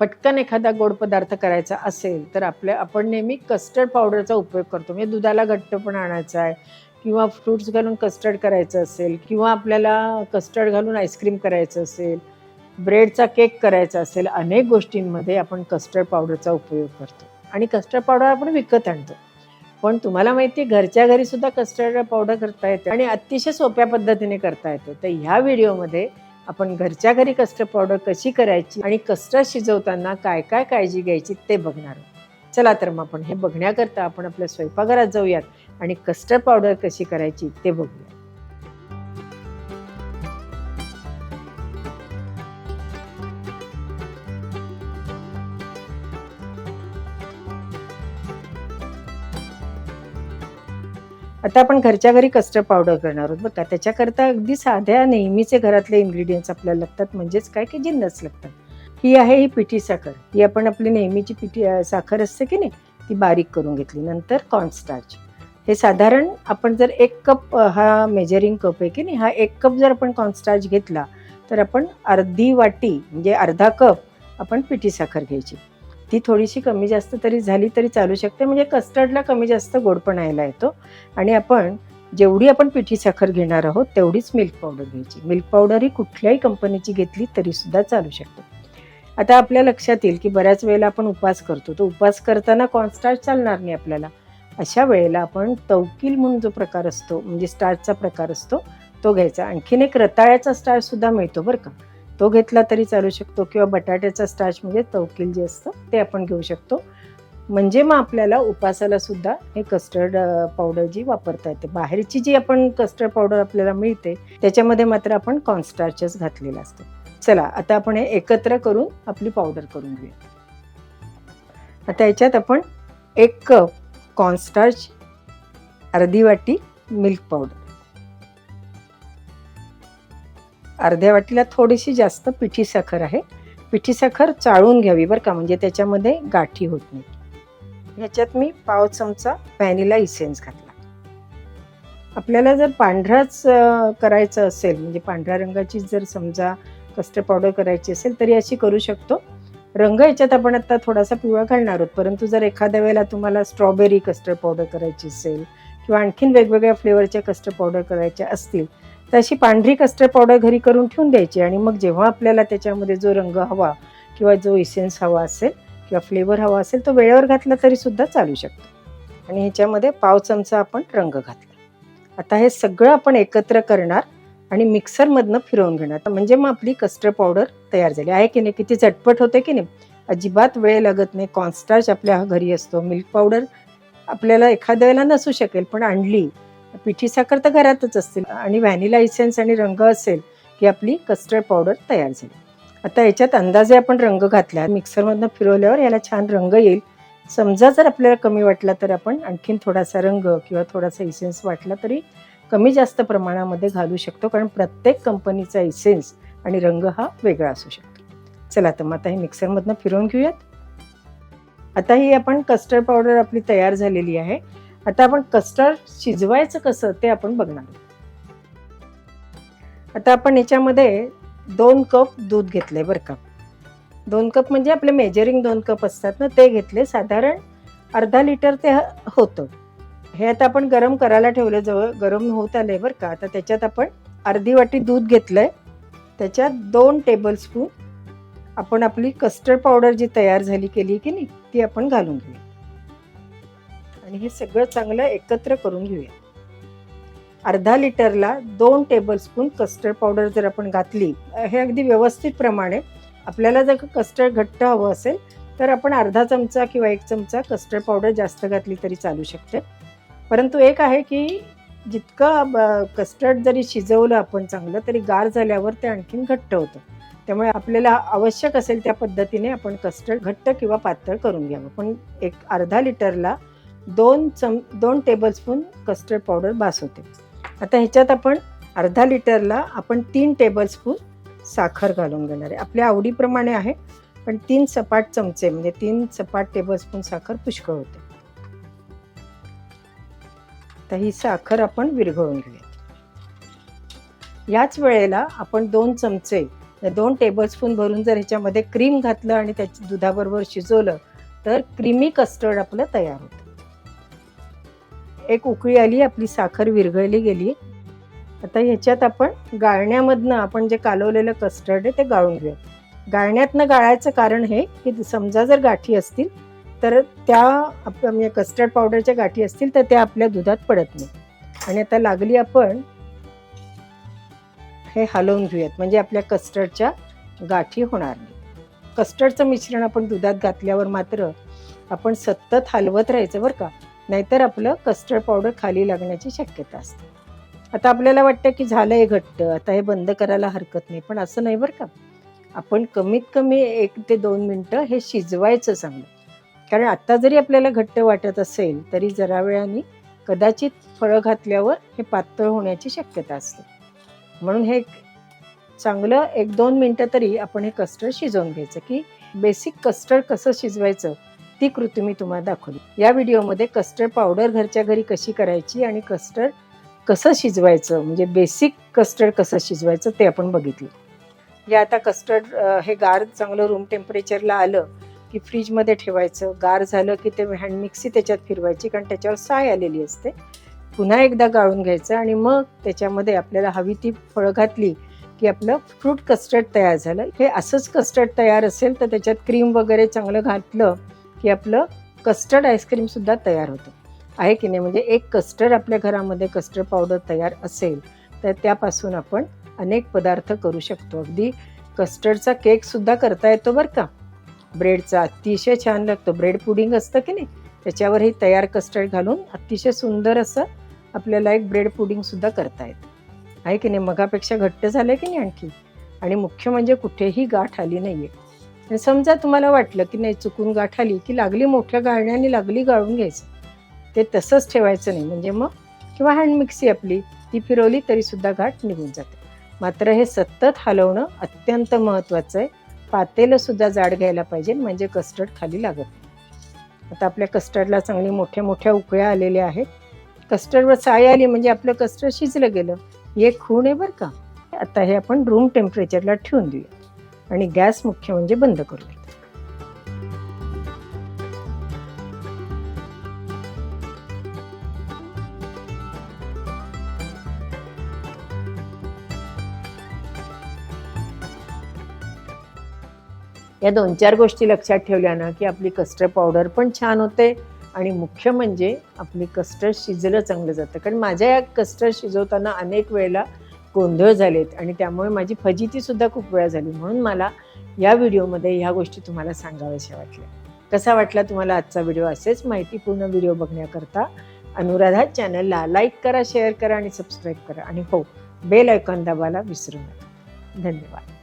पटकन एखादा गोड पदार्थ करायचा असेल तर आपल्या आपण नेहमी कस्टर्ड पावडरचा उपयोग करतो. म्हणजे दुधाला घट्ट पण आणायचा आहे किंवा फ्रुट्स घालून कस्टर्ड करायचं असेल किंवा आपल्याला कस्टर्ड घालून आईस्क्रीम करायचं असेल ब्रेडचा केक करायचा असेल अनेक गोष्टींमध्ये आपण कस्टर्ड पावडरचा उपयोग करतो. आणि कस्टर्ड पावडर आपण विकत आणतो. पण तुम्हाला माहिती आहे घरच्या घरी सुद्धा कस्टर्ड पावडर करता येते आणि अतिशय सोप्या पद्धतीने करता येते. तर ह्या व्हिडिओमध्ये आपण घरच्या घरी कस्टर्ड पावडर कशी करायची आणि कस्टर्ड शिजवताना काय काय काळजी घ्यायची ते बघणार चला तर मग आपण हे बघण्याकरता आपण आपल्या स्वयंपाकघरात जाऊयात आणि कस्टर्ड पावडर कशी करायची ते बघूया आता आपण घरच्या घरी कस्टर्ड पावडर करणार आहोत. बघा त्याच्याकरता अगदी साध्या नेहमीचे घरातले इन्ग्रेडियंट्स आपल्याला लागतात. म्हणजेच काय की जिन्नस लागतात. ही आहे ही पिठी साखर. ही आपण आपली नेहमीची पिठी साखर असते की नाही ती बारीक करून घेतली. नंतर कॉर्नस्टार्च हे साधारण आपण जर एक कप हा मेजरिंग कप आहे की नाही हा एक कप जर आपण कॉर्नस्टार्च घेतला तर आपण अर्धी वाटी म्हणजे अर्धा कप आपण पिठी साखर घ्यायची. ती थोडीशी कमी जास्त तरी झाली तरी चालू शकते. म्हणजे कस्टर्डला कमी जास्त गोडपणा यायला येतो. आणि आपण जेवढी आपण पिठी साखर घेणार आहोत तेवढीच मिल्क पावडर घ्यायची. मिल्क पावडर ही कुठल्याही कंपनीची घेतली तरी सुद्धा चालू शकते. आता आपल्या लक्षात येईल की बऱ्याच वेळेला आपण उपवास करतो. तो उपवास करताना कॉन्स्टार्च चालणार नाही आपल्याला. अशा वेळेला आपण तवकील म्हणून जो प्रकार असतो म्हणजे स्टार्चचा प्रकार असतो तो घ्यायचा. आणखीन एक रताळ्याचा स्टार्च सुद्धा मिळतो बरं का. तो घेतला तरी चालू शकतो. किंवा बटाट्याचा स्टार्च म्हणजे तवकील जे असतं ते आपण घेऊ शकतो. म्हणजे मग आपल्याला उपासाला सुद्धा हे कस्टर्ड पावडर जी वापरता येते. बाहेरची जी आपण कस्टर्ड पावडर आपल्याला मिळते त्याच्यामध्ये मात्र आपण कॉर्नस्टार्चच घातलेला असतो. चला आता आपण हे एकत्र करून आपली पावडर करून घेऊया. आता याच्यात आपण एक कप कॉर्नस्टार्च अर्धी वाटी मिल्क पावडर अर्ध्या वाटीला थोडीशी जास्त पिठी साखर आहे. पिठी साखर चाळून घ्यावी बरं का म्हणजे त्याच्यामध्ये गाठी होत नाही. ह्याच्यात मी पाव चमचा व्हॅनिला इसेन्स घातला. आपल्याला जर पांढराच करायचं असेल म्हणजे पांढऱ्या रंगाची जर समजा कस्टर्ड पावडर करायची असेल तरी अशी करू शकतो. रंग याच्यात आपण आता थोडासा पिवळा घालणार आहोत परंतु जर एखाद्या वेळेला तुम्हाला स्ट्रॉबेरी कस्टर्ड पावडर करायची असेल किंवा आणखीन वेगवेगळ्या फ्लेवरच्या कस्टर्ड पावडर करायच्या असतील तर अशी पांढरी कस्टर्ड पावडर घरी करून ठेवून द्यायची आणि मग जेव्हा आपल्याला त्याच्यामध्ये जो रंग हवा किंवा जो इसेन्स हवा असेल किंवा फ्लेवर हवा असेल तो वेळेवर घातला तरी सुद्धा चालू शकतो. आणि ह्याच्यामध्ये पाव चमचा आपण रंग घातला. आता हे सगळं आपण एकत्र करणार आणि मिक्सरमधनं फिरवून घेणार. तर म्हणजे मग आपली कस्टर्ड पावडर तयार झाली. आहे की नाही? किती झटपट होते की नाही? अजिबात वेळ लागत नाही. कॉन्स्टार्च आपल्या घरी असतो. मिल्क पावडर आपल्याला एखाद्या वेळेला नसू शकेल पण आणली पिठी साखर तर घरातच असतील. आणि व्हॅनिला इसेन्स आणि रंग असेल की आपली कस्टर्ड पावडर तयार झाली. आता याच्यात अंदाजे आपण रंग घातला. मिक्सरमधनं फिरवल्यावर याला छान रंग येईल. समजा जर आपल्याला कमी वाटला तर आपण आणखीन थोडासा रंग किंवा थोडासा इसेन्स वाटला तरी कमी जास्त प्रमाणामध्ये घालू शकतो. कारण प्रत्येक कंपनीचा इसेन्स आणि रंग हा वेगळा असू शकतो. चला तर मग आता हे मिक्सरमधनं फिरवून घेऊयात. आता ही आपण कस्टर्ड पावडर आपली तयार झालेली आहे. आता आपण कस्टर्ड शिजवायचं कसं ते आपण बघणार. आता आपण याच्यामध्ये दोन कप दूध घेतले बरं का. दोन कप म्हणजे आपले मेजरिंग दोन कप असतात ना ते घेतले साधारण अर्धा लिटर ते ह- होतं. हे आता आपण गरम करायला ठेवलं जवळ गरम होत आलंय बरं का. आता त्याच्यात आपण अर्धी वाटी दूध घेतलंय. त्याच्यात दोन टेबलस्पून आपण आपली कस्टर्ड पावडर जी तयार झाली केली की नाही ती आपण घालून घेऊ आणि हे सगळं चांगलं एकत्र करून घेऊया. अर्धा लिटरला दोन टेबलस्पून कस्टर्ड पावडर जर आपण घातली हे अगदी व्यवस्थित प्रमाणे आपल्याला जर कस्टर्ड घट्ट हवं असेल तर आपण अर्धा चमचा किंवा एक चमचा कस्टर्ड पावडर जास्त घातली तरी चालू शकते. परंतु एक आहे की जितकं कस्टर्ड जरी शिजवलं आपण चांगलं तरी गार झाल्यावर ते आणखीन घट्ट होतं. त्यामुळे आपल्याला आवश्यक असेल त्या पद्धतीने आपण कस्टर्ड घट्ट किंवा पातळ करून घ्यावं. पण एक अर्धा लिटरला दोन चम दोन टेबलस्पून कस्टर्ड पावडर बास होते आता ह्याच्यात आपण अर्धा लिटरला आपण तीन टेबलस्पून साखर घालून घेणार आहे. आपल्या आवडीप्रमाणे आहे पण तीन सपाट चमचे म्हणजे तीन सपाट टेबलस्पून साखर पुष्कळ होते तर ही साखर आपण विरघळून घेऊया. याच वेळेला आपण दोन चमचे दोन टेबलस्पून भरून जर ह्याच्यामध्ये क्रीम घातलं आणि त्याची दुधाबरोबर शिजवलं तर क्रीमी कस्टर्ड आपलं तयार होतं. एक उकळी आली आपली साखर विरघळली गेली. आता ह्याच्यात आपण गाळण्यामधनं आपण जे कालवलेलं कस्टर्ड आहे ते गाळून घेऊ. गाळण्यातनं गाळायचं कारण हे की समजा जर गाठी असतील तर त्या आप- म्हणजे कस्टर्ड पावडरच्या गाठी असतील तर त्या आपल्या दुधात पडत नाही. आणि आता लागली आपण हे हलवून घेऊयात. म्हणजे आपल्या कस्टर्डच्या गाठी होणार नाही कस्टर्डचं मिश्रण आपण दुधात घातल्यावर मात्र आपण सतत हलवत राहायचं बरं का. नाहीतर आपलं कस्टर्ड पावडर खाली लागण्याची शक्यता असते. आता आपल्याला वाटतं की झालं हे घट्ट आता हे बंद करायला हरकत नाही पण असं नाही बरं का. आपण कमीत कमी एक ते दोन मिनटं हे शिजवायचं चांगलं. कारण आता जरी आपल्याला घट्ट वाटत असेल तरी जरा वेळाने कदाचित फळं घातल्यावर हे पातळ होण्याची शक्यता असते. म्हणून हे चांगलं एक दोन मिनटं तरी आपण हे कस्टर्ड शिजवून घ्यायचं की बेसिक कस्टर्ड कसं शिजवायचं ती कृती मी तुम्हाला दाखवली. या व्हिडिओमध्ये कस्टर्ड पावडर घरच्या घरी कशी करायची आणि कस्टर्ड कसं शिजवायचं म्हणजे बेसिक कस्टर्ड कसं शिजवायचं ते आपण बघितलं. या आता कस्टर्ड हे गार चांगलं रूम टेम्परेचरला आलं की फ्रीजमध्ये ठेवायचं. गार झालं की ते हँड मिक्सी त्याच्यात फिरवायची कारण त्याच्यावर साय आलेली असते. पुन्हा एकदा गाळून घ्यायचं आणि मग त्याच्यामध्ये आपल्याला हवी ती फळं घातली की आपलं फ्रूट कस्टर्ड तयार झालं. हे असंच कस्टर्ड तयार असेल तर त्याच्यात क्रीम वगैरे चांगलं घातलं की आपलं कस्टर्ड आईस्क्रीमसुद्धा तयार होतं. आहे की नाही? म्हणजे एक कस्टर्ड आपल्या घरामध्ये कस्टर्ड पावडर तयार असेल तर त्यापासून आपण अनेक पदार्थ करू शकतो. अगदी कस्टर्डचा केकसुद्धा करता येतो बरं का. ब्रेडचा अतिशय छान लागतो. ब्रेड पुडिंग असतं की नाही? त्याच्यावर हे तयार कस्टर्ड घालून अतिशय सुंदर असं आपल्याला एक ब्रेड पुडिंगसुद्धा करता येतं. आहे की नाही? मगापेक्षा घट्ट झालं की नाही आणखी? आणि मुख्य म्हणजे कुठेही गाठ आली नाही आहे आणि समजा तुम्हाला वाटलं की नाही चुकून गाठ आली की लागली मोठ्या गाळण्याने लागली गाळून घ्यायचं. ते तसंच ठेवायचं नाही. म्हणजे मग किंवा हँड मिक्सी आपली ती फिरवली तरीसुद्धा गाठ निघून जाते. मात्र हे सतत हलवणं अत्यंत महत्त्वाचं आहे. पातेलंसुद्धा जाड घ्यायला पाहिजे म्हणजे कस्टर्ड खाली लागत नाही. आता आपल्या कस्टर्डला चांगली मोठ्या मोठ्या उकळ्या आलेल्या आहेत. कस्टर्डवर साय आली म्हणजे आपलं कस्टर्ड शिजलं गेलं. हे खूण आहे बरं का. आता हे आपण रूम टेम्परेचरला ठेवून देऊया. आणि गॅस मुख्य म्हणजे बंद करूया या दोन चार गोष्टी लक्षात ठेवल्या ना की आपली कस्टर्ड पावडर पण छान होते आणि मुख्य म्हणजे आपली कस्टर्ड शिजलं चांगलं जातं. कारण माझ्या या कस्टर्ड शिजवताना अनेक वेळेला गोंधळ झालेत आणि त्यामुळे माझी फजितीसुद्धा खूप वेळा झाली. म्हणून मला या व्हिडिओमध्ये ह्या गोष्टी तुम्हाला सांगाव्याशा वाटल्या. कसा वाटला तुम्हाला आजचा व्हिडिओ असेच माहितीपूर्ण व्हिडिओ बघण्याकरता अनुराधा चॅनलला लाईक करा शेअर करा आणि सबस्क्राईब करा. आणि हो बेल ऐकॉन दाबायला विसरू नका. धन्यवाद.